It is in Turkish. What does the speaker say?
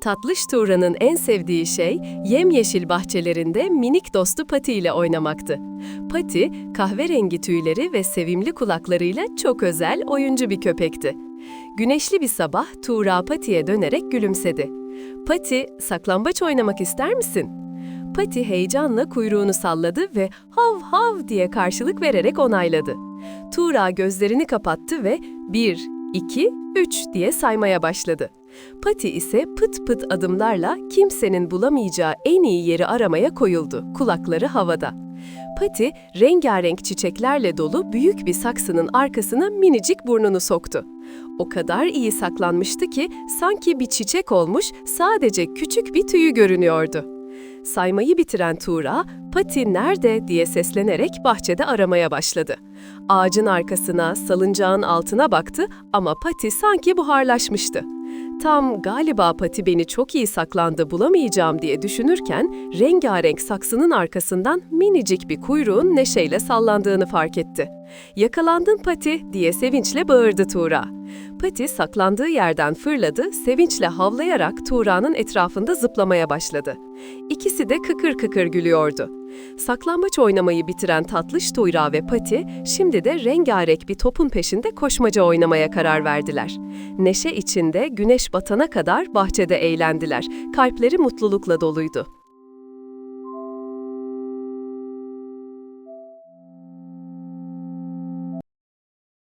Tatlış Tuğra'nın en sevdiği şey yemyeşil bahçelerinde minik dostu Pati ile oynamaktı. Pati, kahverengi tüyleri ve sevimli kulaklarıyla çok özel oyuncu bir köpekti. Güneşli bir sabah Tuğra Pati'ye dönerek gülümsedi. Pati, saklambaç oynamak ister misin? Pati heyecanla kuyruğunu salladı ve hav hav diye karşılık vererek onayladı. Tuğra gözlerini kapattı ve bir, iki, üç diye saymaya başladı. Pati ise pıt pıt adımlarla kimsenin bulamayacağı en iyi yeri aramaya koyuldu, kulakları havada. Pati, rengarenk çiçeklerle dolu büyük bir saksının arkasına minicik burnunu soktu. O kadar iyi saklanmıştı ki sanki bir çiçek olmuş, sadece küçük bir tüyü görünüyordu. Saymayı bitiren Tuğra, Pati nerede diye seslenerek bahçede aramaya başladı. Ağacın arkasına, salıncağın altına baktı ama Pati sanki buharlaşmıştı. Tam galiba Pati beni çok iyi saklandı bulamayacağım diye düşünürken rengarenk saksının arkasından minicik bir kuyruğun neşeyle sallandığını fark etti. Yakalandın Pati diye sevinçle bağırdı Tuğra. Pati saklandığı yerden fırladı, sevinçle havlayarak Tuğra'nın etrafında zıplamaya başladı. İkisi de kıkır kıkır gülüyordu. Saklambaç oynamayı bitiren tatlış Tuğra ve Pati şimdi de rengarenk bir topun peşinde koşmaca oynamaya karar verdiler. Neşe içinde güneş batana kadar bahçede eğlendiler. Kalpleri mutlulukla doluydu.